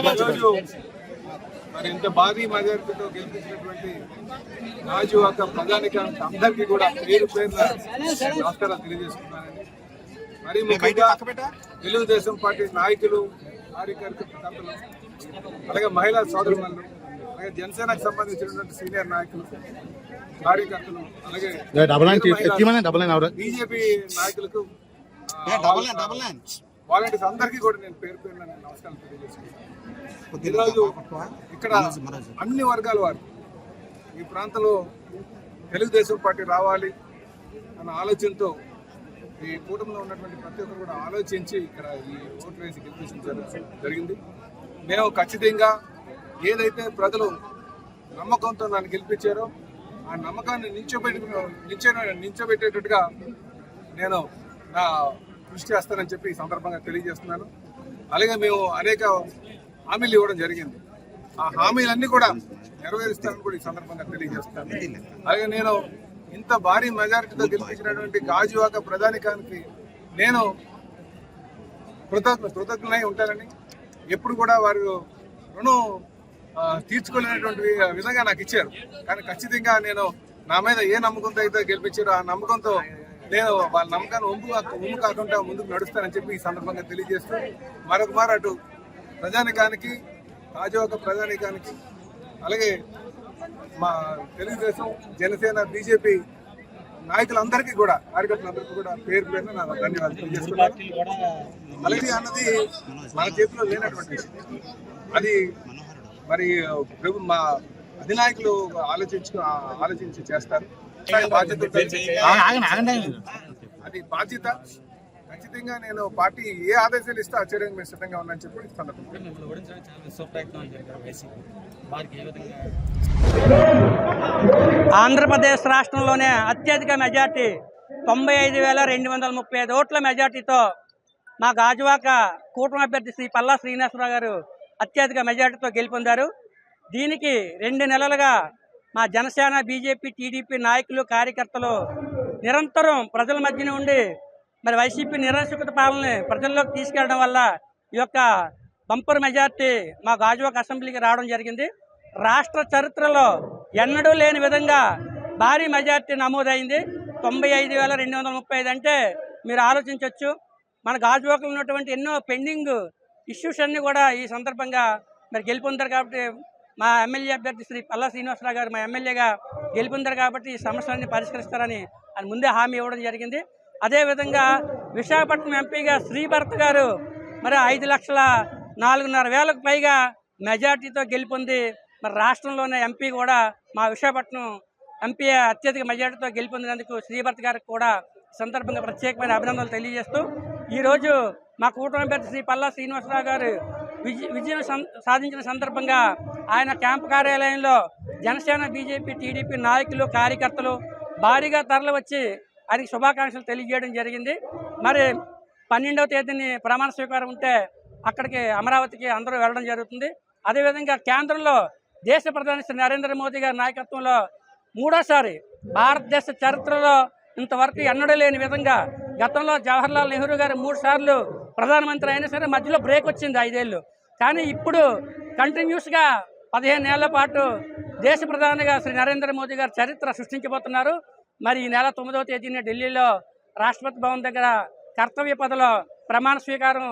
ఈరోజు మరి ఇంత భారీ మెజారిటీతో గెలిపించినటువంటి రాజు అక్క ప్రజానికి అందరికీ కూడా పేరు పేరున నమస్కారాలు మరి ముఖ్యంగా తెలుగుదేశం పార్టీ నాయకులు కార్యకర్తలు అలాగే మహిళా సోదరులు అలాగే జనసేనకు సంబంధించినటువంటి సీనియర్ నాయకులు కార్యకర్తలు అలాగే డబల్ నైన్ డబల్ నైన్ అవరు బీజేపీ నాయకులకు వాలంటీర్స్ అందరికీ కూడా నేను పేరు పేరున నేను నమస్కారం తెలియజేస్తున్నాను. ఈరోజు ఇక్కడ అన్ని వర్గాల వారు ఈ ప్రాంతంలో తెలుగుదేశం పార్టీ రావాలి అన్న ఆలోచనతో ఈ కూటమిలో ఉన్నటువంటి ప్రతి ఒక్కరు కూడా ఆలోచించి ఇక్కడ ఈ ఓటు వేసి గెలిపించడం జరిగింది. మేము ఖచ్చితంగా ఏదైతే ప్రజలు నమ్మకంతో నన్ను గెలిపించారో ఆ నమ్మకాన్ని నిల్చోబెట్టి నిల్చో నిల్చోబెట్టేటట్టుగా నేను నా కృషి చేస్తానని చెప్పి ఈ సందర్భంగా తెలియజేస్తున్నాను. అలాగే మేము అనేక హామీలు ఇవ్వడం జరిగింది. ఆ హామీలన్నీ కూడా నెరవేరుస్తానని కూడా ఈ సందర్భంగా తెలియజేస్తాను అలాగే నేను ఇంత భారీ మెజారిటీతో గెలిపించినటువంటి గాజువాక ప్రధానికానికి నేను కృతజ్ఞ కృతజ్ఞులై ఉంటానని ఎప్పుడు కూడా వారు రుణం తీర్చుకోలేనటువంటి విధంగా నాకు ఇచ్చారు. కానీ ఖచ్చితంగా నేను నా మీద ఏ నమ్మకంతో అయితే గెలిపించారో ఆ నమ్మకంతో నేను వాళ్ళ నమ్మకాన్ని ఒంపు ఒమ్ము కాకుండా ముందుకు నడుస్తానని చెప్పి ఈ సందర్భంగా తెలియజేస్తూ మరొక మారు అటు ప్రజానికానికి రాజోక ప్రజానికానికి అలాగే మా తెలుగుదేశం జనసేన బీజేపీ నాయకులందరికీ కూడా కార్యకర్తలందరికీ కూడా పేరు పేరున నా ధన్యవాదాలు తెలియజేస్తున్నాను. అలాగే అన్నది మన చేతిలో లేనటువంటి అది మరి ప్రభు మా అధినాయకులు ఆలోచించు ఆలోచించి చేస్తారు. బాధ్యత. అది బాధ్యత. ఖచ్చితంగా నేను పార్టీ ఏ ఆదేశాలు ఇస్తే ఆశ్చర్యంగా మేము సిద్ధంగా ఉన్నాను చెప్పి ఆంధ్రప్రదేశ్ రాష్ట్రంలోనే అత్యధిక మెజార్టీ తొంభై ఐదు వేల రెండు వందల ముప్పై ఐదు ఓట్ల మెజార్టీతో మా గాజువాక కూటమి అభ్యర్థి శ్రీ పల్లా శ్రీనివాసరావు గారు అత్యధిక మెజార్టీతో గెలుపొందారు. దీనికి రెండు నెలలుగా మా జనసేన బీజేపీ టీడీపీ నాయకులు కార్యకర్తలు నిరంతరం ప్రజల మధ్యన ఉండి మరి వైసీపీ నిరాశకృత పాలనని ప్రజల్లోకి తీసుకెళ్ళడం వల్ల ఈ యొక్క బంపర్ మెజార్టీ మా గాజువాక అసెంబ్లీకి రావడం జరిగింది. రాష్ట్ర చరిత్రలో ఎన్నడూ లేని విధంగా భారీ మెజార్టీ నమోదైంది. తొంభై ఐదు వేల రెండు వందల ముప్పై ఐదు అంటే మీరు ఆలోచించవచ్చు మన గాజువాకలో ఉన్నటువంటి ఎన్నో పెండింగ్ ఇష్యూస్ అన్నీ కూడా ఈ సందర్భంగా మరి గెలుపొందారు కాబట్టి మా ఎమ్మెల్యే అభ్యర్థి శ్రీ పల్లా శ్రీనివాసరావు గారు మా ఎమ్మెల్యేగా గెలుపొందారు కాబట్టి ఈ సమస్యలన్నీ పరిష్కరిస్తారని ఆయన ముందే హామీ ఇవ్వడం జరిగింది. అదేవిధంగా విశాఖపట్నం ఎంపీగా శ్రీభరత్ గారు మరి ఐదు లక్షల నాలుగున్నర వేలకు పైగా మెజార్టీతో గెలుపొంది మరి రాష్ట్రంలోనే ఎంపీ కూడా మా విశాఖపట్నం ఎంపీ అత్యధిక మెజార్టీతో గెలుపొందినందుకు శ్రీభరత్ గారికి కూడా సందర్భంగా ప్రత్యేకమైన అభినందనలు తెలియజేస్తూ ఈరోజు మా కూటమి అభ్యర్థి శ్రీ పల్లా శ్రీనివాసరావు గారు విజయ విజయం సాధించిన సందర్భంగా ఆయన క్యాంపు కార్యాలయంలో జనసేన బీజేపీ టీడీపీ నాయకులు కార్యకర్తలు భారీగా తరలి వచ్చి ఆయనకి శుభాకాంక్షలు తెలియజేయడం జరిగింది. మరి పన్నెండవ తేదీని ప్రమాణ స్వీకారం ఉంటే అక్కడికి అమరావతికి అందరూ వెళ్ళడం జరుగుతుంది. అదేవిధంగా కేంద్రంలో దేశ ప్రధాని శ్రీ నరేంద్ర మోదీ గారి నాయకత్వంలో మూడోసారి భారతదేశ చరిత్రలో ఇంతవరకు ఎన్నడూ లేని విధంగా గతంలో జవహర్లాల్ నెహ్రూ గారు మూడు సార్లు ప్రధానమంత్రి అయినా సరే మధ్యలో బ్రేక్ వచ్చింది ఐదేళ్ళు. కానీ ఇప్పుడు కంటిన్యూస్గా పదిహేను నెలల పాటు దేశ ప్రధానిగా శ్రీ నరేంద్ర మోదీ గారు చరిత్ర సృష్టించబోతున్నారు. మరి ఈ నెల తొమ్మిదవ తేదీన ఢిల్లీలో రాష్ట్రపతి భవన్ దగ్గర కర్తవ్య పదలో ప్రమాణ స్వీకారం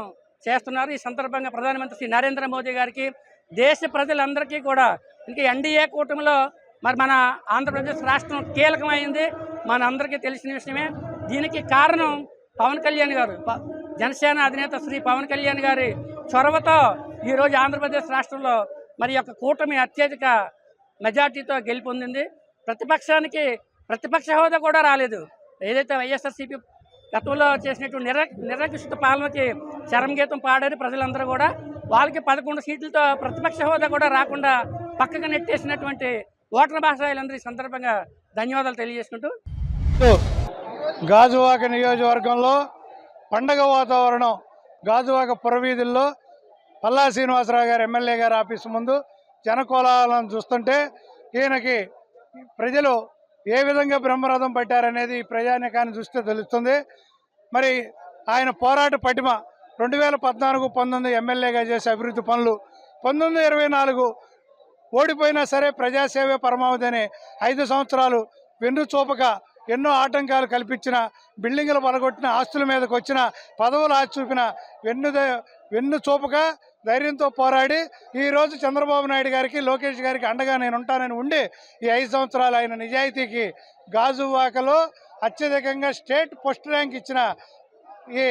చేస్తున్నారు. ఈ సందర్భంగా ప్రధానమంత్రి శ్రీ నరేంద్ర మోదీ గారికి దేశ ప్రజలందరికీ కూడా ఇంకా ఎన్డీఏ కూటమిలో మరి మన ఆంధ్రప్రదేశ్ రాష్ట్రం కీలకమైంది. మన అందరికీ తెలిసిన విషయమే. దీనికి కారణం పవన్ కళ్యాణ్ గారు. జనసేన అధినేత శ్రీ పవన్ కళ్యాణ్ గారి చొరవతో ఈరోజు ఆంధ్రప్రదేశ్ రాష్ట్రంలో మరి యొక్క కూటమి అత్యధిక మెజార్టీతో గెలుపొందింది. ప్రతిపక్షానికి ప్రతిపక్ష హోదా కూడా రాలేదు. ఏదైతే వైఎస్ఆర్సీపీ గతంలో చేసినటువంటి నిర నిరకిష్ట పాలనకి చరంగీతం పాడారు ప్రజలందరూ కూడా వాళ్ళకి పదకొండు సీట్లతో ప్రతిపక్ష హోదా కూడా రాకుండా పక్కకు నెట్టేసినటువంటి ఓటర్ భాషలందరూ ఈ సందర్భంగా ధన్యవాదాలు తెలియజేసుకుంటూ. గాజువాక నియోజకవర్గంలో పండగ వాతావరణం గాజువాక పురవీధుల్లో పల్లా శ్రీనివాసరావు గారు ఎమ్మెల్యే గారి ఆఫీసు ముందు జనకోలాహలం చూస్తుంటే ఈయనకి ప్రజలు ఏ విధంగా బ్రహ్మరథం పట్టారనేది ప్రజానికాన్ని చూస్తే తెలుస్తుంది. మరి ఆయన పోరాట పటిమ రెండు వేల పద్నాలుగు పంతొమ్మిది ఎమ్మెల్యేగా చేసే అభివృద్ధి పనులు పంతొమ్మిది ఇరవై నాలుగు ఓడిపోయినా సరే ప్రజాసేవే పరమావధి అని ఐదు సంవత్సరాలు వెన్ను చూపక ఎన్నో ఆటంకాలు కల్పించిన బిల్డింగులు పడగొట్టిన ఆస్తుల మీదకి వచ్చిన పదవులు ఆచి చూపిన వెన్ను వెన్ను చూపక ధైర్యంతో పోరాడి ఈరోజు చంద్రబాబు నాయుడు గారికి లోకేష్ గారికి అండగా నేను ఉంటానని ఉండి ఈ ఐదు సంవత్సరాలు ఆయన నిజాయితీకి గాజువాకలో అత్యధికంగా స్టేట్ ఫస్ట్ ర్యాంక్ ఇచ్చిన ఈ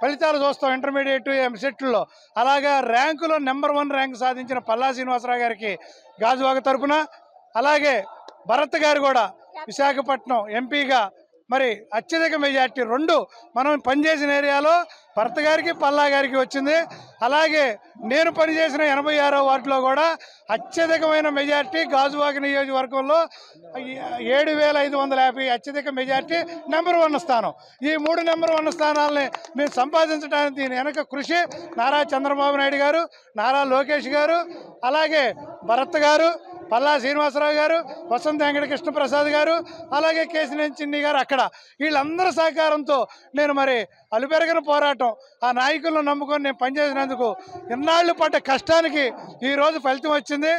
ఫలితాలు చూస్తాం ఇంటర్మీడియట్ ఎంసెట్లో అలాగా ర్యాంకులో నెంబర్ వన్ ర్యాంక్ సాధించిన పల్లా శ్రీనివాసరావు గారికి గాజువాక తరపున అలాగే భరత్ గారు కూడా విశాఖపట్నం ఎంపీగా మరి అత్యధిక మెజార్టీ రెండు మనం పనిచేసిన ఏరియాలో భరత్ గారికి పల్లా గారికి వచ్చింది. అలాగే నేను పనిచేసిన ఎనభై ఆరో వార్డులో కూడా అత్యధికమైన మెజార్టీ గాజువాక నియోజకవర్గంలో ఏడు వేల ఐదు వందల యాభై అత్యధిక మెజార్టీ నెంబర్ వన్ స్థానం. ఈ మూడు నెంబర్ వన్ స్థానాలని మేము సంపాదించడానికి దీని వెనక కృషి నారా చంద్రబాబు నాయుడు గారు నారా లోకేష్ గారు అలాగే భరత్ గారు పల్లా శ్రీనివాసరావు గారు వసంత వెంకటకృష్ణ ప్రసాద్ గారు అలాగే కేసినేని చిన్ని గారు అక్కడ. వీళ్ళందరి సహకారంతో నేను మరి అలుపెరగని పోరాటం. ఆ నాయకులను నమ్ముకొని నేను పనిచేసినందుకు ఇన్నాళ్ళు పడ్డ కష్టానికి ఈరోజు ఫలితం వచ్చింది.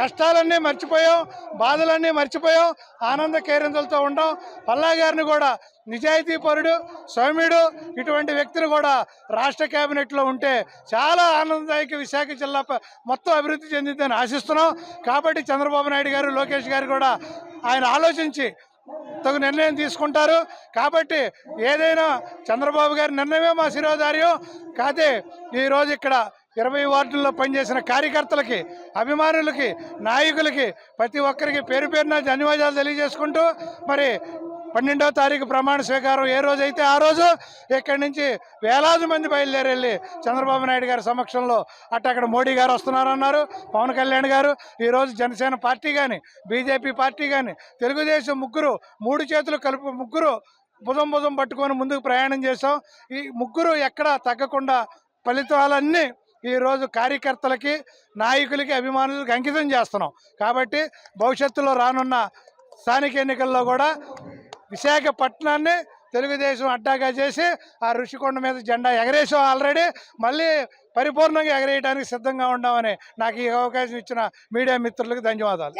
కష్టాలన్నీ మర్చిపోయాం బాధలన్నీ మర్చిపోయాం ఆనంద కేరింతలతో ఉండం. పల్లా గారిని కూడా నిజాయితీ పరుడు సౌమ్యుడు ఇటువంటి వ్యక్తిని కూడా రాష్ట్ర కేబినెట్లో ఉంటే చాలా ఆనందదాయక విశాఖ జిల్లా మొత్తం అభివృద్ధి చెందిందని ఆశిస్తున్నాం. కాబట్టి చంద్రబాబు నాయుడు గారు లోకేష్ గారు కూడా ఆయన ఆలోచించి తగు నిర్ణయం తీసుకుంటారు. కాబట్టి ఏదైనా చంద్రబాబు గారి నిర్ణయమే మా శిరోధార్యం. కాదే ఈరోజు ఇక్కడ ఇరవై వార్డుల్లో పనిచేసిన కార్యకర్తలకి అభిమానులకి నాయకులకి ప్రతి ఒక్కరికి పేరు పేరున ధన్యవాదాలు తెలియజేసుకుంటూ మరి పన్నెండవ తారీఖు ప్రమాణ స్వీకారం ఏ రోజు అయితే ఆ రోజు ఇక్కడి నుంచి వేలాది మంది బయలుదేరి చంద్రబాబు నాయుడు గారి సమక్షంలో అటు అక్కడ మోడీ గారు వస్తున్నారన్నారు పవన్ కళ్యాణ్ గారు. ఈరోజు జనసేన పార్టీ కానీ బీజేపీ పార్టీ కానీ తెలుగుదేశం ముగ్గురు మూడు చేతులు కలుపు ముగ్గురు భుజం భుజం పట్టుకొని ముందుకు ప్రయాణం చేసాం ఈ ముగ్గురు ఎక్కడ తగ్గకుండా ఫలితాలన్నీ ఈరోజు కార్యకర్తలకి నాయకులకి అభిమానులకి అంకితం చేస్తున్నాం. కాబట్టి భవిష్యత్తులో రానున్న స్థానిక ఎన్నికల్లో కూడా విశాఖపట్నాన్ని తెలుగుదేశం అడ్డాగా చేసి ఆ ఋషికొండ మీద జెండా ఎగరేసాం ఆల్రెడీ. మళ్ళీ పరిపూర్ణంగా ఎగరేయడానికి సిద్ధంగా ఉండామని నాకు ఈ అవకాశం ఇచ్చిన మీడియా మిత్రులకు ధన్యవాదాలు.